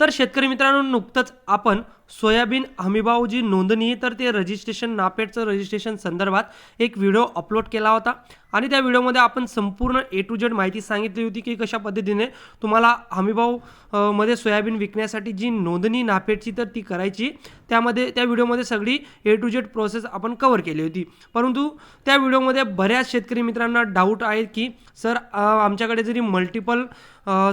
तर शेतकरी मित्रांनो नुकतंच आपण सोयाबीन हमीभाव जी नोंदणी तर ते रजिस्ट्रेशन नापेडचं रजिस्ट्रेशन संदर्भात एक व्हिडिओ अपलोड केला होता. आणि त्या व्हिडिओमध्ये आपण संपूर्ण ए टू जेड माहिती सांगितली होती की कशा पद्धतीने तुम्हाला हमीभावमध्ये सोयाबीन विकण्यासाठी जी नोंदणी नापेडची तर ती करायची. त्यामध्ये त्या व्हिडिओमध्ये सगळी ए टू जेड प्रोसेस आपण कव्हर केली होती. परंतु त्या व्हिडिओमध्ये बऱ्याच शेतकरी मित्रांना डाऊट आहे की सर आमच्याकडे जरी मल्टिपल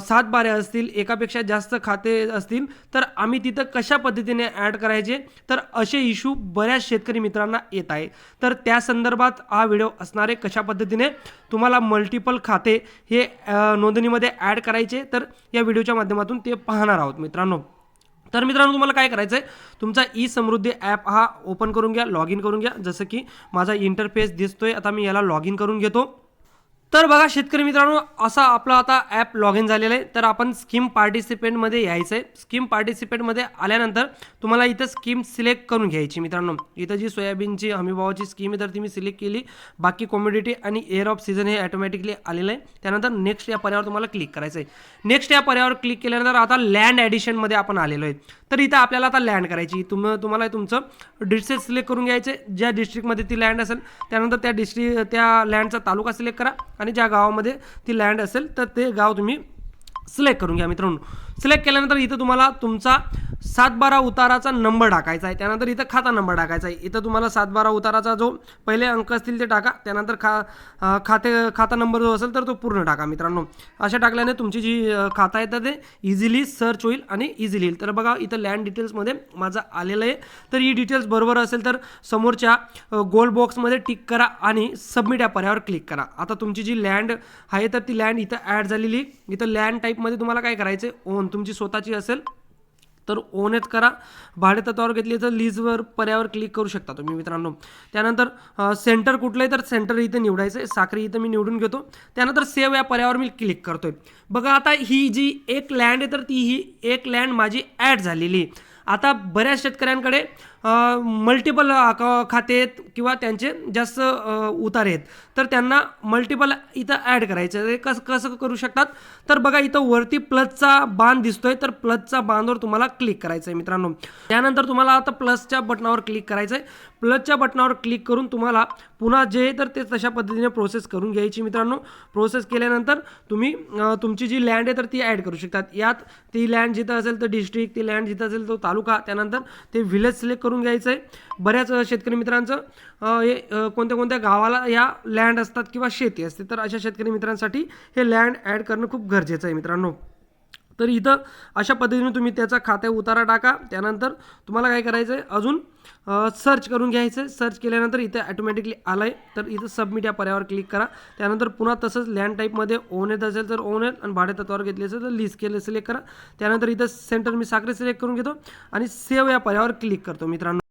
सात बारे असतील एकापेक्षा जास्त खाते असतील तर आम्ही तिथं कशा पद्धतीने ॲड करायचे. तर असे इश्यू बऱ्याच शेतकरी मित्रांना येत आहे. तर त्या संदर्भात हा व्हिडिओ असणारे कशा पद्धतीने? तुम्हाला मल्टिपल खाते हे नोंदणीमध्ये ॲड करायचे. तर या व्हिडिओच्या माध्यमातून ते पाहणार आहोत मित्रांनो. तर मित्रांनो तुम्हाला काय करायचं आहे तुमचा ई समृद्धी ॲप हा ओपन करून घ्या लॉग इन करून घ्या. जसं की माझा इंटरफेस दिसतोय. आता मी याला लॉग इन करून घेतो. तर बघा शेतकरी मित्रांनो असा आपला आता ॲप लॉग इन झालेला आहे. तर आपण स्कीम पार्टिसिपेंटमध्ये यायचं आहे स्कीम पार्टिसिपेंटमध्ये आल्यानंतर तुम्हाला इथं स्कीम सिलेक्ट करून घ्यायची मित्रांनो. इथं जी सोयाबीनची हमीभावाची स्कीम आहे तर ती मी सिलेक्ट केली. बाकी कॉम्युडिटी आणि एअर ऑफ सीझन हे ऑटोमॅटिकली आलेलं आहे. त्यानंतर नेक्स्ट या पर्यावर तुम्हाला क्लिक करायचं आहे नेक्स्ट या पर्यावर क्लिक केल्यानंतर आता लँड ॲडिशनमध्ये आपण आलेलो आहे. तर इथं आपल्याला आता लँड करायची. तुम तुम्हाला तुमचं डिस्ट्रिक्ट सिलेक्ट करून घ्यायचे. ज्या डिस्ट्रिक्टमध्ये ती लँड असेल त्यानंतर त्या डिस्ट्रिक त्या लँडचा तालुका सिलेक्ट करा. आणि ज्या गावामध्ये ती लँड असेल तर ते गाव तुम्ही सिलेक्ट करून घ्या मित्रांनो. सिलेक्ट केल्यानंतर इथं तुम्हाला तुमचा सात बारा उताराचा नंबर टाकायचा आहे. त्यानंतर इथं खाता नंबर टाकायचा आहे. इथं तुम्हाला सात बारा उताराचा जो पहिले अंक असतील ते टाका. त्यानंतर खा खाते खाता नंबर जो असेल तर तो पूर्ण टाका मित्रांनो. अशा टाकल्याने तुमची जी खाता आहे तर ते इझिली सर्च होईल आणि इझिली येईल. तर बघा इथं लँड डिटेल्समध्ये माझं आलेलं आहे. तर ही डिटेल्स बरोबर असेल तर समोरच्या गोल बॉक्समध्ये टिक करा आणि सबमिट या पर्यावर क्लिक करा. आता तुमची जी लँड आहे तर ती लँड इथं ॲड झालेली इथं लँड टाईपमध्ये तुम्हाला काय करायचं आहे ओन तुमची स्वतःची असेल तर ओनेत करा. भाडेतत्वावर घेतली तर लीजवर पर्यावर क्लिक करू शकता तुम्ही मित्रांनो. त्यानंतर सेंटर कुठलं आहे तर सेंटर इथं निवडायचं आहे. साखरी इथं मी निवडून घेतो. त्यानंतर सेव्ह या पर्यावर मी क्लिक करतोय. बघा आता ही जी एक लँड आहे तर ती ही एक लँड माझी ॲड झालेली आहे. आता बऱ्याच शेतकऱ्यांकडे मल्टिपल खाते आहेत किंवा त्यांचे जास्त उतारे आहेत. तर त्यांना मल्टिपल इथं ॲड करायचं आहे. कसं कसं करू शकतात? तर बघा इथं वरती प्लसचा बाण दिसतोय. तर प्लसचा बांधवर तुम्हाला क्लिक करायचं आहे मित्रांनो. त्यानंतर तुम्हाला आता प्लसच्या बटनावर क्लिक करायचं आहे. प्लसच्या बटनावर क्लिक करून तुम्हाला पुन्हा जे आहे तर ते तशा पद्धतीने प्रोसेस करून घ्यायची मित्रांनो. प्रोसेस केल्यानंतर तुम्ही तुमची जी लँड आहे तर ती ॲड करू शकतात. यात ती लँड जिथं असेल तर डिस्ट्रिक्ट ती लँड जिथं असेल तो तालुका त्यानंतर ते व्हिलेज सिलेक्ट करून घ्यायचं आहे बऱ्याच शेतकरी मित्रांचं हे कोणत्या कोणत्या गावाला या लँड असतात किंवा शेती असते तर अशा शेतकरी मित्रांसाठी हे लँड ॲड करणं खूप गरजेचं आहे मित्रांनो. तर इथं अशा पद्धतीने तुम्ही त्याचा खाते उतारा टाका. त्यानंतर तुम्हाला काय करायचं आहे अजून सर्च करून घ्यायचं आहे सर्च केल्यानंतर इथं ॲटोमॅटिकली आलं आहे तर इथं सबमिट या पर्यावर क्लिक करा. त्यानंतर पुन्हा तसंच लँड टाईपमध्ये ओन येत असेल तर ओन येत आणि भाडे तत्वावर घेतली असेल तर लिस्ट केले सिलेक्ट करा. त्यानंतर इथं सेंटर मी साखरे सिलेक्ट करून घेतो आणि सेव्ह या पर्यावर क्लिक करतो मित्रांनो.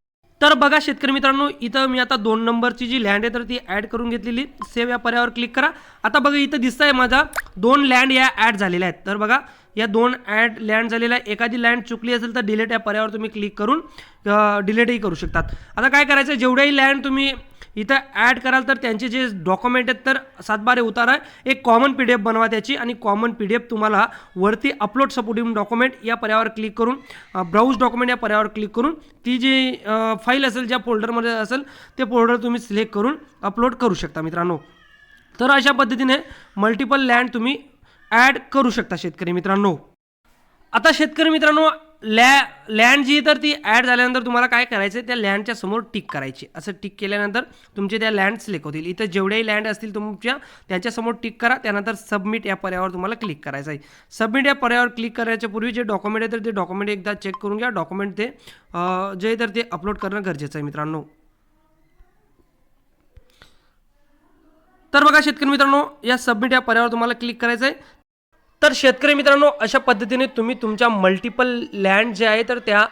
तर बघा शेतकरी मित्रांनो इथं मी आता दोन नंबरची जी लँड आहे तर ती ॲड करून घेतलेली. सेव्ह या पर्यावर क्लिक करा. आता बघा इथं दिसतंय माझा दोन लँड या ॲड झालेल्या आहेत. तर बघा या दोन ॲड लँड झालेल्या आहे एखादी लँड चुकली असेल तर डिलीट या पर्यावर तुम्ही क्लिक करून डिलीटही करू शकतात. आता काय करायचं जेवढ्याही लँड तुम्ही इथं ॲड कराल तर त्यांचे जे डॉक्युमेंट आहेत तर सातबारे उतारा एक कॉमन पी डी एफ बनवा त्याची आणि कॉमन पी डी एफ तुम्हाला वरती अपलोड सपोर्टिंग डॉक्युमेंट या पर्यावर क्लिक करून ब्राउज डॉक्युमेंट या पर्यावर क्लिक करून ती जी फाईल असेल ज्या फोल्डरमध्ये असेल ते फोल्डर तुम्ही सिलेक्ट करून अपलोड करू शकता मित्रांनो. तर अशा पद्धतीने मल्टिपल लँड तुम्ही ॲड करू शकता शेतकरी मित्रांनो. आता शेतकरी मित्रांनो लॅ लँड जी तर ती ॲड झाल्यानंतर तुम्हाला काय करायचं आहे त्या लँडच्या समोर टिक करायची. असं टिक केल्यानंतर तुमचे त्या लँड सिलेक्ट होतील. इथं जेवढेही लँड असतील तुमच्या त्यांच्यासमोर टिक करा. त्यानंतर सबमिट या पर्यावर तुम्हाला क्लिक करायचं आहे सबमिट या पर्यावर क्लिक करायच्या पूर्वी जे डॉक्युमेंट आहे तर ते डॉक्युमेंट एकदा चेक करून घ्या. डॉक्युमेंट ते जे तर ते अपलोड करणं गरजेचं आहे मित्रांनो. तर बघा शेतकरी मित्रांनो या सबमिट या पर्यावर तुम्हाला क्लिक करायचं आहे तर शेतकरी मित्रांनो अशा पद्धतीने तुम्ही तुमच्या मल्टिपल लँड जे आहे तर त्या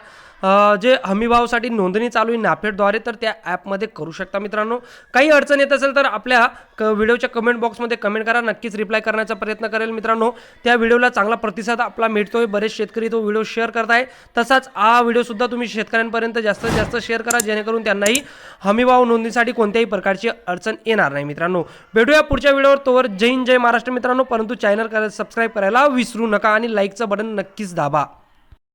जे हमीभावासाठी नोंदणी चालू आहे नाफेडद्वारे तर त्या ॲपमध्ये करू शकता मित्रांनो. काही अडचण येत असेल तर आपल्या क व्हिडिओच्या कमेंट बॉक्समध्ये कमेंट करा. नक्कीच रिप्लाय करण्याचा प्रयत्न करेल मित्रांनो. त्या व्हिडिओला चांगला प्रतिसाद आपला मिळतोय. बरेच शेतकरी तो व्हिडिओ शेअर करताय. तसाच हा व्हिडिओसुद्धा तुम्ही शेतकऱ्यांपर्यंत जास्तीत जास्त शेअर करा. जेणेकरून त्यांनाही हमीभाव नोंदणीसाठी कोणत्याही प्रकारची अडचण येणार नाही मित्रांनो. भेटूया पुढच्या व्हिडिओवर. तोवर जय हिंद जय महाराष्ट्र मित्रांनो. परंतु चॅनल सबस्क्राईब करायला विसरू नका आणि लाईकचं बटन नक्कीच दाबा.